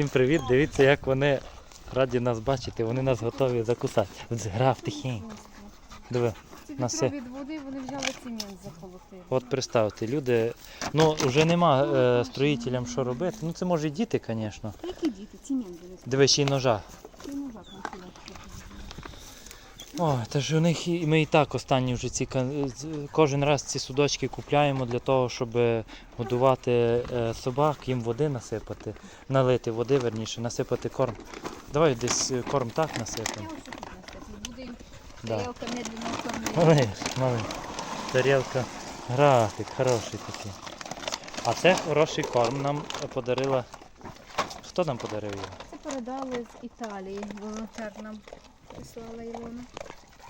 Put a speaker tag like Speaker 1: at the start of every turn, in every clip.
Speaker 1: Всім привіт! Дивіться, як вони раді нас бачити, вони нас готові закусати. От Грав тихенько. Диви.
Speaker 2: Вітро від води вони взяли цемент заколотили.
Speaker 1: От представте, люди. Ну, вже нема е, строїтелям що робити. Ну це може і діти, звісно.
Speaker 2: Які діти? Цемент
Speaker 1: Диви, ще й ножа. Ой, та ж у них і ми і так останні вже ці кожен раз ці судочки купляємо для того, щоб годувати е, собак, їм води насипати, налити води, верніше, насипати корм. Давай десь е, корм так насипемо. Да.
Speaker 2: тарілка медленно
Speaker 1: малий. Тарілка. Графік, хороший такий. А це хороший корм нам подарила. Хто нам подарив його?
Speaker 2: Це передали з Італії. Волонтер нам прислала Ілона.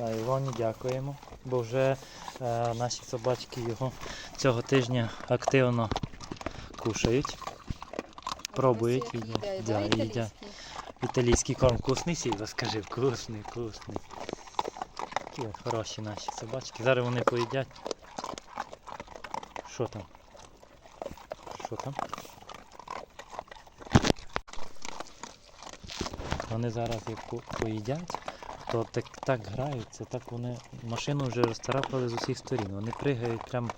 Speaker 1: Та Ілоні дякуємо, бо вже е, наші собачки його цього тижня активно кушають. Пробують, їдять. Да, їдять.
Speaker 2: італійський?
Speaker 1: Корм вкусний сіль, скажи, вкусний, вкусний. Такі от хороші наші собачки. Зараз вони поїдять. Що там? Що там? Вони зараз як поїдять, то так, так граються, так вони машину вже розцарапали з усіх сторін. Вони пригають прям.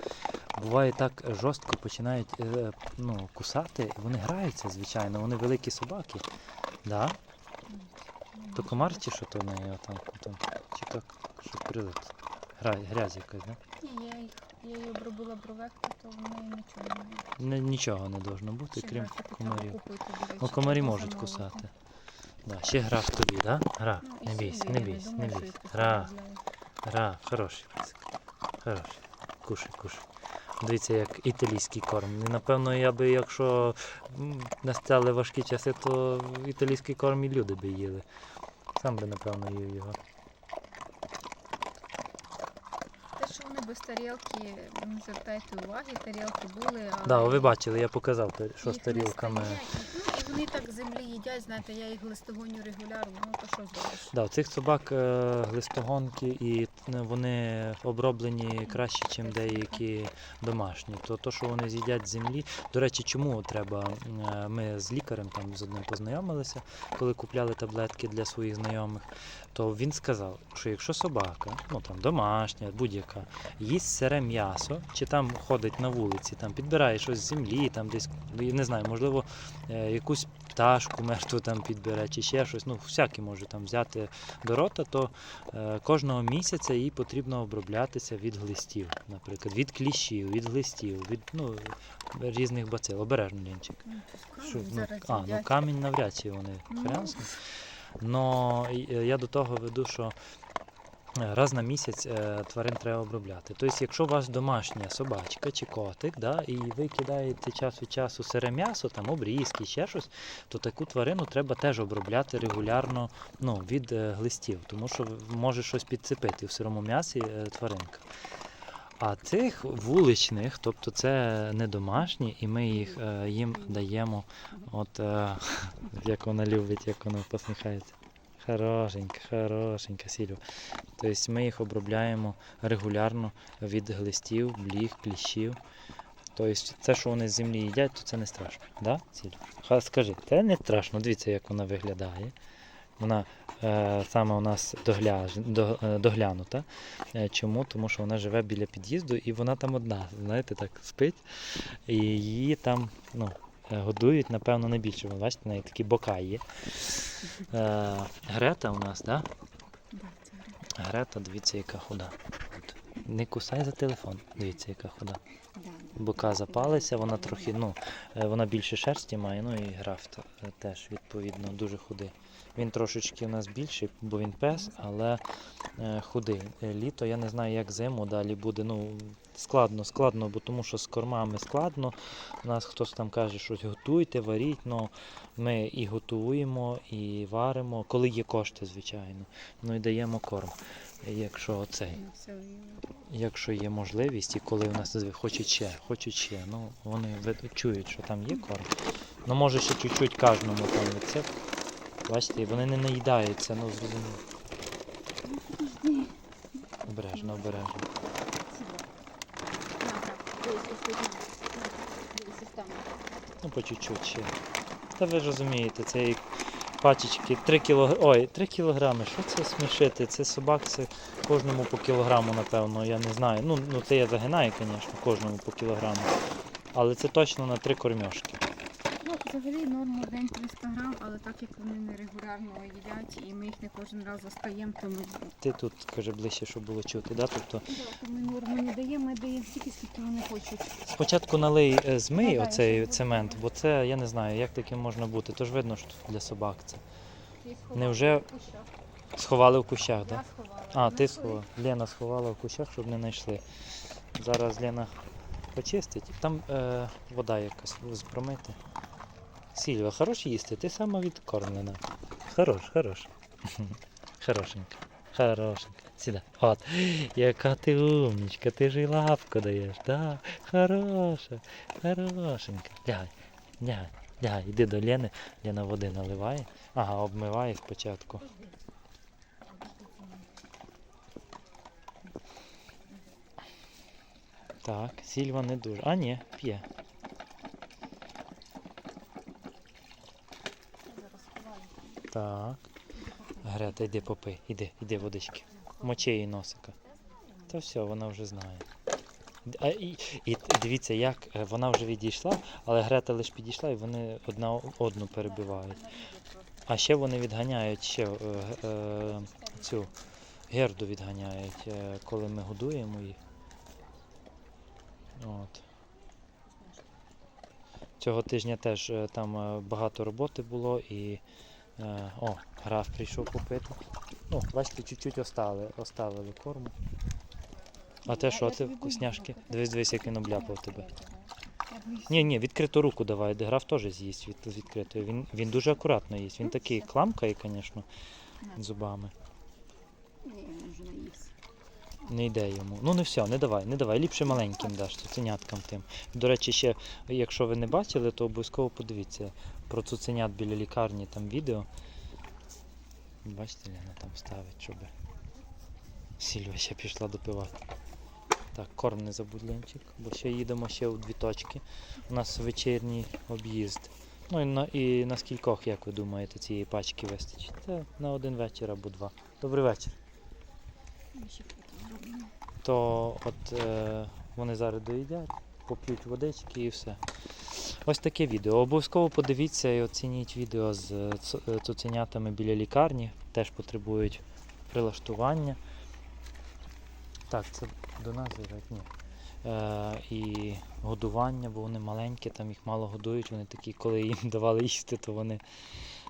Speaker 1: Буває так жорстко починають е, ну, кусати, вони граються, звичайно, вони великі собаки. Да? То комар чи що то в неї там, там чи як, що? Гра, грязь якась, да?
Speaker 2: Ні, я їх я її обробила бровекта, то в неї нічого не буде.
Speaker 1: Нічого не должно бути,
Speaker 2: Ще
Speaker 1: крім комарів.
Speaker 2: купити, речі,
Speaker 1: Ну комарі можуть
Speaker 2: замовити.
Speaker 1: кусати. Да, ще гра в тобі, да? Гра,
Speaker 2: Ну,
Speaker 1: не бійся, не бійся, не бійся. Гра, гра, хороший песик. Хороший. Кушай, кушай. Дивіться, як італійський корм. І, напевно, я би, якщо настали важкі часи, то італійський корм і люди би їли. Сам би, напевно, їв його.
Speaker 2: Те, що вони без тарілки, не звертайте уваги, тарілки були, але
Speaker 1: Да, ви бачили, я показав, що з
Speaker 2: їх не
Speaker 1: тарілками.
Speaker 2: стає. І, ну, і вони так з землі їдять, знаєте, я їх листогоню регулярно, ну то що зробиш?
Speaker 1: Да, у цих собак е, глистогонки і е, вони оброблені краще, ніж деякі домашні. То, то, що вони з'їдять з землі. До речі, чому треба? е, Ми з лікарем там з одним познайомилися, коли купляли таблетки для своїх знайомих. То він сказав, що якщо собака, ну там домашня, будь-яка, їсть сире м'ясо, чи там ходить на вулиці, там підбирає щось з землі, там десь не знаю, можливо, е, якусь пташку мертву там підбере, чи ще щось, ну всяке може там взяти до рота, то е, кожного місяця їй потрібно оброблятися від глистів, наприклад, від кліщів, від глистів, від ну, різних бацил. Обережно лінчик.
Speaker 2: Ну,
Speaker 1: ну, а, ну камінь навряд чи вони
Speaker 2: хрянсні.
Speaker 1: хряснуть. Но е, я до того веду, що раз на місяць е, тварин треба обробляти. Тобто, якщо у вас домашня собачка чи котик, да, і ви кидаєте час від часу сире м'ясо, там обрізки, ще щось, то таку тварину треба теж обробляти регулярно ну, від е, глистів, тому що може щось підцепити в сирому м'ясі е, тваринка. А цих вуличних, тобто це не домашні, і ми їх е, їм даємо, от е, як вона любить, як вона посміхається. Хорошенька, хорошенька сілю. Тобто ми їх обробляємо регулярно від глистів, бліг, кліщів. Тобто це, що вони з землі їдять, то це не страшно. Да? Ха, скажи, це не страшно. Дивіться, як вона виглядає. Вона е, саме у нас догляж, до, е, доглянута. Е, Чому? Тому що вона живе біля під'їзду і вона там одна, знаєте, так спить. І її там ну, годують, напевно, найбільше. Ви бачите, неї такі бока є. Е, Грета у нас, так? Да? Грета, дивіться, яка худа. Не кусай за телефон, дивіться, яка худа.
Speaker 2: Да, да.
Speaker 1: Бока запалися, вона трохи, ну, е, вона більше шерсті має, ну і граф е, теж, відповідно, дуже худий. Він трошечки у нас більший, бо він пес, але е, худий. Е, Літо, я не знаю, як зиму далі буде. Ну, складно, складно, бо тому що з кормами складно. У нас хтось там каже, щось готуйте, варіть. Ну, ми і готуємо, і варимо, коли є кошти, звичайно. Ну і даємо корм. Якщо оцей.
Speaker 2: Ну,
Speaker 1: Якщо є можливість, і коли у нас хочуть ще, хочуть ще, ну вони чують, що там є корм. Ну може ще чуть-чуть кожному там рецепт. Бачите, вони не наїдаються, ну зрозуміло. Обережно, обережно.
Speaker 2: Сюди. На, гра. Дивись, ось тут. На, Дивись, ось там.
Speaker 1: Ну по чуть-чуть ще. Та ви розумієте, це як пачечки 3 кілограми. Ой, 3 кілограми. Що це смішити? Це собак, це кожному по кілограму, напевно, я не знаю. Ну, ну це я загинаю, звісно, кожному по кілограму. Але це точно на три кормьошки.
Speaker 2: Взагалі норма в день 300 грам, але так як вони нерегулярно їдять і ми їх не кожен раз застаємо, то ми,
Speaker 1: Ти тут каже ближче, щоб було чути. Да? Тобто
Speaker 2: Да, то ми норму не даємо, ми даємо стільки, скільки вони хочуть.
Speaker 1: спочатку налий е, змий
Speaker 2: Давай,
Speaker 1: оцей
Speaker 2: щоб
Speaker 1: цемент, бо це я не знаю, як таким можна бути. Тож видно, що для собак це.
Speaker 2: Їх ховали
Speaker 1: Невже-
Speaker 2: в кущах.
Speaker 1: Сховали в кущах, так?
Speaker 2: Сховала.
Speaker 1: А, ти
Speaker 2: Знайшли.
Speaker 1: сховала. Лена сховала в кущах, щоб не знайшли. Зараз Лена почистить. Там е, вода якась з- промити. Сільва, хорош їсти, ти сама відкормлена. Хорош, хорош. Хорошенька. Хорошенька. Сідай. От. Яка ти умнічка, ти ж і лапку даєш. Да? Хороша, хорошенька. Лягай, лягай, лягай, іди до Лени. Лена води наливає. Ага, обмиває спочатку. Так, Сільва не дуже. А, ні, п'є.
Speaker 2: Зараз сховаю.
Speaker 1: Так. Грета, йди попий, іди, іди водички. Мочи її носика. Та все, вона вже знає. А, і, і дивіться, як е, вона вже відійшла, але Грета лише підійшла і вони одна одну перебивають. А ще вони відганяють ще е, е, цю герду відганяють, е, коли ми годуємо їх. От. Цього тижня теж е, там е, багато роботи було і. Е, о, граф прийшов купити. О, бачите, чуть-чуть оставили, оставили корму. А те що, ти вкусняшки? Дивись, дивись, як він обляпав тебе. Ні, ні, відкриту руку давай, де граф теж з'їсть від, з відкритою. Він, він дуже акуратно їсть. Він такий кламкає, звісно, зубами.
Speaker 2: Ні.
Speaker 1: Не йде йому. Ну не все, не давай, не давай. Ліпше маленьким даш, цуценяткам тим. До речі, ще, якщо ви не бачили, то обов'язково подивіться про цуценят біля лікарні, там відео. Бачите, Лена там ставить, щоб Сільва ще пішла допивати. Так, корм не забудь, Ленчик, бо ще їдемо ще у дві точки. У нас вечірній об'їзд. Ну і на, і на скількох, як ви думаєте, цієї пачки вистачить? Та на один вечір або два. Добрий вечір.
Speaker 2: Ми ще потім зробимо.
Speaker 1: То от е, вони зараз доїдять, поп'ють водички і все. Ось таке відео. Обов'язково подивіться і оцініть відео з е, е, цуценятами біля лікарні. Теж потребують прилаштування. Так, це до нас заїжджають? Ні. Е, і годування, бо вони маленькі, там їх мало годують. Вони такі, коли їм давали їсти, то вони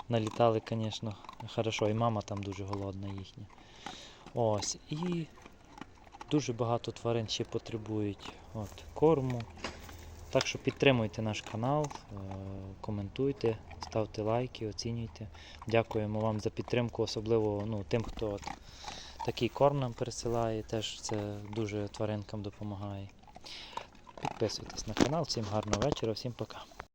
Speaker 1: налітали, звісно, хорошо. І мама там дуже голодна їхня. Ось. І дуже багато тварин ще потребують от, корму. Так що підтримуйте наш канал, е, коментуйте, ставте лайки, оцінюйте. Дякуємо вам за підтримку, особливо ну, тим, хто от, такий корм нам пересилає, теж це дуже тваринкам допомагає. Підписуйтесь на канал, всім гарного вечора, всім пока.